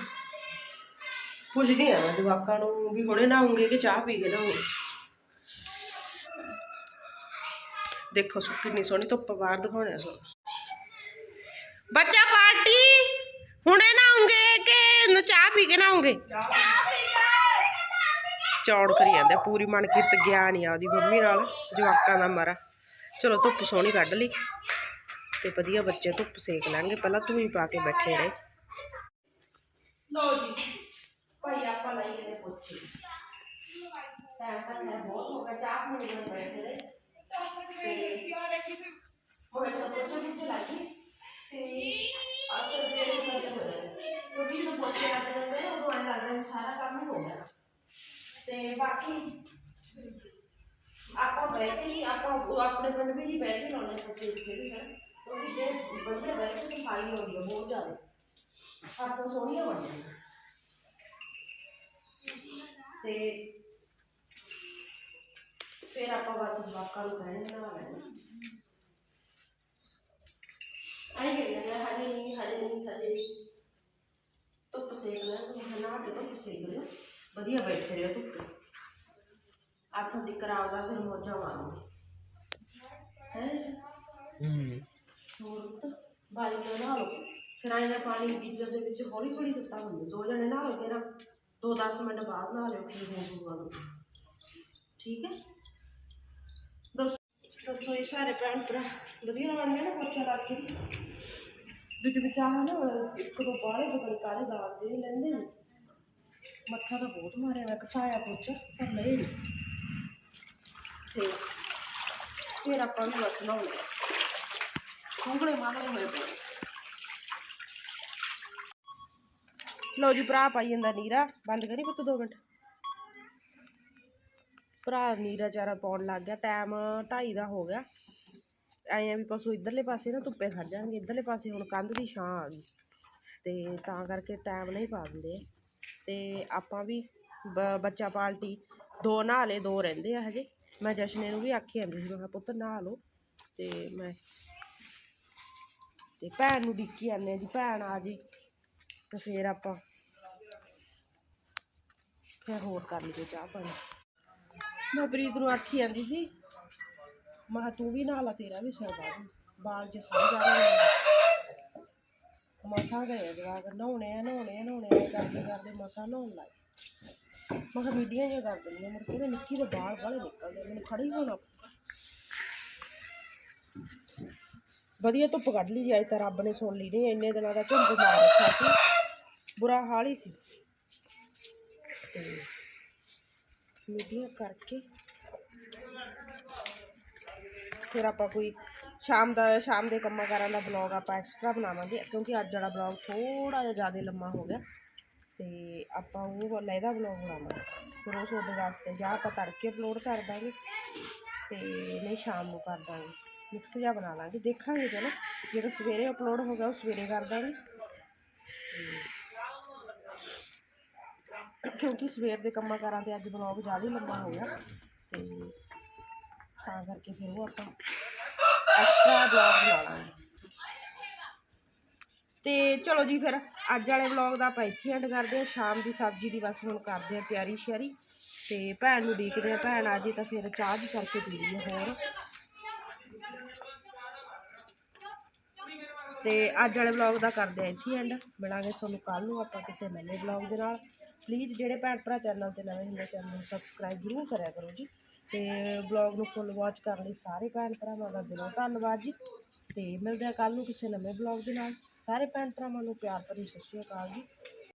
ਪੁੱਛਦੀ ਆ ਮੈਂ ਜਵਾਕਾਂ ਨੂੰ ਵੀ ਹੁਣੇ ਨਹਾਉਂਗੇ ਕਿ ਚਾਹ ਪੀ ਕੇ ਨਹਾਉਂਗੇ ਦੇਖੋ ਕਿੰਨੀ ਸੋਹਣੀ ਧੁੱਪ ਬਾਹਰ ਦਿਖਾਉਣੇ ਸੋ ਬੱਚਾ ਪਾਰਟੀ! ਹੁਣੇ ਨਹਾਉਂਗੇ ਕਿ ਚਾਹ ਪੀ ਕੇ ਨਹਾਉਂਗੇ? ਚੌੜ ਕਰੀ ਜਾਂਦੇ ਪੂਰੀ ਮਨਕੀਰਤ ਗਿਆ ਨਹੀਂ ਆਦੀ ਮੰਮੀ ਨਾਲ, ਜਵਾਕਾਂ ਦਾ ਮਾਰਾ। ਚਲੋ ਧੁੱਪ ਸੋਹਣੀ ਕੱਢ ਲਈ ਤੇ ਵਧੀਆ ਬੱਚੇ ਧੁੱਪ ਸੇਕ ਲੈਣਗੇ, ਪਹਿਲਾਂ ਤੂੰ ਹੀ ਪਾ ਕੇ ਬੈਠੇ ਰਹੇ। ਲਓ ਜੀ, ਭਾਈ ਆਪਾਂ ਲਈ ਇਹਦੇ ਪੁੱਛੇ ਟਾਈਮ ਤਾਂ ਬਹੁਤ ਹੋ ਗਿਆ, ਚਾਹ ਪੀਣ ਨੂੰ ਬੈਠੇ ਰਹੇ ਤੇ ਉਹ ਚਲੋ ਪੁੱਛੇ ਪੁੱਛੇ ਲੱਗੀ ਤੇ ਆਖਰ ਦੇ ਕਰਦੇ ਹੋਏ ਕਿਉਂਕਿ ਜਦੋਂ ਪੁੱਛੇ ਲੱਗ ਜਾਂਦੇ ਨੇ ਉਦੋਂ ਐਂ ਲੱਗਦਾ ਵੀ ਸਾਰਾ ਕੰਮ ਹੀ ਹੋ ਗਿਆ ਤੇ ਬਾਕੀ ਆਪਾਂ ਬਹਿ ਕੇ ਹੀ, ਆਪਾਂ ਉਹ ਆਪਣੇ ਪਿੰਡ ਵੀ ਹੀ ਬਹਿ ਕੇ ਲਾਉਣੇ ਸੱਚੇ ਇੱਥੇ ਹੈ ਕਿਉਂਕਿ ਜੇ ਵਧੀਆ ਬਹਿ ਕੇ ਸਫ਼ਾਈ ਹੁੰਦੀ ਹੈ ਬਹੁਤ ਜ਼ਿਆਦਾ। ਫਸਲ ਸੋਹਣੀਆਂ ਬਣ ਤੇ ਫਿਰ ਆਪਾਂ ਬਸ ਜਵਾਕਾਂ ਨੂੰ ਕਹਿਣੇ ਨਾ ਲੈਣਾ ਆਈ ਗਈ ਨਾ ਹਜੇ ਨਹੀਂ ਹਜੇ ਨਹੀਂ ਹਜੇ ਨਹੀਂ। ਧੁੱਪ ਸੇਕ ਲੈ ਤੁਸੀਂ ਨਾ ਕੇ ਧੁੱਪ ਸੇਕ ਲਿਓ ਵਧੀਆ ਬੈਠੇ ਰਹੋ ਧੁੱਪੇ। ਅੱਠ ਦੀ ਕਰਾਉ ਦਾ ਫਿਰ ਮੋਜਾ ਮਾਰੂ ਹੈ? ਹੂੰ। ਪਾਣੀ ਗੀਜ਼ਰ ਦੇ ਵਿੱਚ ਹੌਲੀ ਹੌਲੀ ਦਿੱਤਾ ਹੁੰਦਾ। ਦੋ ਜਣੇ ਨਾ ਹੋ ਕੇ ਨਾ 2-10 ਮਿੰਟ ਬਾਅਦ ਨਾ ਲਿਓ ਠੀਕ ਹੈ? ਦੱਸੋ ਇਹ ਸਾਰੇ ਭੈਣ ਭਰਾ। ਵਧੀਆ ਬਣ ਗਏ ਨਾ ਪੋਚਾ ਲੱਗ ਕੇ? ਵਿੱਚ ਵਿੱਚ ਆਹ ਨਾ ਇੱਕ ਦੋ ਬਾਹਲੇ ਬਗਲ ਕਾਲੇ ਦਾਗ ਦੇ ਲੈਂਦੇ ਮੱਥਾ ਤਾਂ ਬਹੁਤ ਮਾਰਿਆ ਵਾ ਕਸਾਇਆ ਪੋਚਾ ਪਰ ਨਹੀਂ। ਤੇ ਫਿਰ ਆਪਾਂ ਨੂੰ ਹੱਥ ਲਾਉਣੇ ਉਂਗਲੇ ਮਾਰਨੇ ਹੋਏ ਪਏ। ਲਓ ਜੀ, ਭਰਾ ਪਾਈ ਜਾਂਦਾ ਨੀਰਾ। ਬੰਦ ਕਰੀ ਪੁੱਤ ਦੋ ਮਿੰਟ। ਭਰਾ ਨੀਰਾ ਚਾਰਾ ਪਾਉਣ ਲੱਗ ਗਿਆ। ਟਾਈਮ 2:30 ਦਾ ਹੋ ਗਿਆ। ਐਂ ਵੀ ਪਸ਼ੂ ਇਧਰਲੇ ਪਾਸੇ ਨਾ ਧੁੱਪੇ ਖੜ ਜਾਣਗੇ। ਇਧਰਲੇ ਪਾਸੇ ਹੁਣ ਕੰਧ ਦੀ ਛਾਂ ਆ ਗਈ। ਤੇ ਤਾਂ ਕਰਕੇ ਟਾਈਮ ਨਹੀਂ ਪਾ ਦਿੰਦੇ। ਤੇ ਆਪਾਂ ਵੀ ਬ- ਬੱਚਾ ਪਾਲਟੀ ਦੋ ਨਹਾ ਲਏ, ਦੋ ਰਹਿੰਦੇ ਆ ਹਜੇ। ਮੈਂ ਜਸ਼ਨੇ ਨੂੰ ਵੀ ਆਖੀ ਜਾਂਦੀ ਸੀ, ਮੈਂ ਕਿਹਾ ਪੁੱਤ ਨਹਾ ਲਓ ਤੇ ਮੈਂ ਤੇ ਭੈਣ ਨੂੰ ਡਿੱਕੀ ਜਾਂਦੇ ਆ ਜੀ, ਭੈਣ ਆ ਜੀ ਤੇ ਫੇਰ ਆਪਾਂ ਫਿਰ ਹੋਰ ਕਰ ਲਈਏ ਚਾਹ ਪਾਣੀ। ਮੈਂ ਪ੍ਰੀਤ ਨੂੰ ਆਖੀ ਜਾਂਦੀ ਸੀ, ਮੈਂ ਕਿਹਾ ਤੂੰ ਵੀ ਨਹਾ ਲਾ, ਤੇਰਾ ਵੀ ਸਿਰ ਬਾਹਰ ਬਾਲ ਚ ਸਾਰੇ ਜਾਣੇ ਮਸਾਂ ਗਏ ਜਵਾਕ, ਨਹਾਉਣੇ ਆ ਨਹਾਉਣੇ ਆ ਨਹਾਉਣੇ ਆ ਕਰਦੇ ਕਰਦੇ ਮਸਾ ਨਹਾਉਣ ਲੱਗ ਮੈਂ ਕਿਹਾ ਵੀਡੀਓ ਜਿਹੀਆਂ ਕਰ ਦਿੰਦੀ ਮੁੜ ਕੇ ਨਿੱਕੀ ਦੇ ਬਾਲ ਬਾਲੇ ਨਿਕਲਦੇ ਮੈਨੂੰ ਖੜੀ ਹੋਣਾ। ਵਧੀਆ ਧੁੱਪ ਕੱਢ ਲਈ ਅੱਜ ਤਾਂ ਰੱਬ ਨੇ ਸੁਣ ਲਈ ਨਹੀਂ ਇੰਨੇ ਦਿਨਾਂ ਦਾ ਝੁੰਡ ਮਾਰ ਰੱਖਿਆ ਸੀ। ਬੁਰਾ ਹਾਲ ਹੀ ਸੀ। ਤੇ ਮੀਡੀਆ ਕਰਕੇ ਫਿਰ ਆਪਾਂ ਕੋਈ ਸ਼ਾਮ ਦਾ, ਸ਼ਾਮ ਦੇ ਕੰਮਾਂ ਕਾਰਾਂ ਦਾ ਬਲੌਗ ਆਪਾਂ ਐਕਸਟਰਾ ਬਣਾਵਾਂਗੇ, ਕਿਉਂਕਿ ਅੱਜ ਵਾਲਾ ਬਲੌਗ ਥੋੜਾ ਜਿਹਾ ਜ਼ਿਆਦਾ ਲੰਮਾ ਹੋ ਗਿਆ। ਤੇ ਆਪਾਂ ਉਹ ਲਹਿਦਾ ਬਲੌਗ ਬਣਾਵਾਂਗੇ ਫਿਰ ਉਹ ਤੁਹਾਡੇ ਵਾਸਤੇ ਜਾਂ ਆਪਾਂ ਤੜਕੇ ਅਪਲੋਡ ਕਰ ਦਾਂਗੇ ਤੇ ਨਹੀਂ ਸ਼ਾਮ ਨੂੰ ਕਰ ਦਾਂਗੇ। ਮਿਕਸ ਜਿਹਾ ਬਣਾ ਲਾਂਗੇ। ਦੇਖਾਂਗੇ ਚਲੋ ਜਿਹੜਾ ਸਵੇਰੇ ਅਪਲੋਡ ਹੋ ਗਿਆ ਉਹ ਸਵੇਰੇ ਕਰ ਦਾਂਗੇ। ਤੇ ਕਿਉਂਕਿ ਸਵੇਰ ਦੇ ਕੰਮਾਂ ਕਾਰਾਂ ਤੇ ਅੱਜ ਬਲੌਗ ਜ਼ਿਆਦਾ ਹੀ ਲੰਮਾ ਹੋ ਗਿਆ ਤੇ ਤਾਂ ਕਰਕੇ ਫਿਰ ਉਹ ਆਪਾਂ ਐਕਸਟਰਾ ਬਲੌਗ ਬਣਾ ਲਾਂਗੇ। ਤੇ ਚਲੋ ਜੀ ਫਿਰ ਅੱਜ ਵਾਲੇ ਵਲੌਗ ਦਾ ਆਪਾਂ ਇੱਥੇ ਐਂਡ ਕਰਦੇ ਹਾਂ। ਸ਼ਾਮ ਦੀ ਸਬਜ਼ੀ ਦੀ ਬਸ ਹੁਣ ਕਰਦੇ ਹਾਂ ਤਿਆਰੀ ਸ਼ਿਆਰੀ। ਤੇ ਭੈਣ ਨੂੰ ਦੇਖਦੇ ਆ ਭੈਣ ਆ ਜੀ ਤਾਂ ਫਿਰ ਚਾਹ ਵੀ ਕਰਕੇ ਪੀ ਲਈਏ ਹੋਰ। ਤੇ ਅੱਜ ਵਾਲੇ ਵਲੌਗ ਦਾ ਕਰਦੇ ਆ ਇੱਥੇ ਐਂਡ ਮਿਲਾਂਗੇ ਤੁਹਾਨੂੰ ਕੱਲ ਨੂੰ ਆਪਾਂ ਕਿਸੇ ਨਵੇਂ ਵਲੌਗ ਦੇ ਨਾਲ। ਪਲੀਜ਼ ਜਿਹੜੇ ਭੈਣ ਭਰਾ ਚੈਨਲ ਤੇ ਨਵੇਂ ਹੁੰਦੇ ਚੈਨਲ ਨੂੰ ਸਬਸਕ੍ਰਾਈਬ ਜ਼ਰੂਰ ਕਰਿਆ ਕਰੋ ਜੀ। ਤੇ ਵਲੌਗ ਨੂੰ ਫੁੱਲ ਵਾਚ ਕਰਨ ਲਈ ਸਾਰੇ ਭੈਣ ਭਰਾਵਾਂ ਦਾ ਦਿਲੋਂ ਧੰਨਵਾਦ ਜੀ। ਤੇ ਮਿਲਦੇ ਆ ਕੱਲ ਨੂੰ ਕਿਸੇ ਨਵੇਂ ਵਲੌਗ ਦੇ ਨਾਲ। ਸਾਰੇ ਭੈਣ ਭਰਾਵਾਂ ਨੂੰ ਪਿਆਰ ਭਰੀ ਸਤਿ ਸ਼੍ਰੀ ਅਕਾਲ ਜੀ।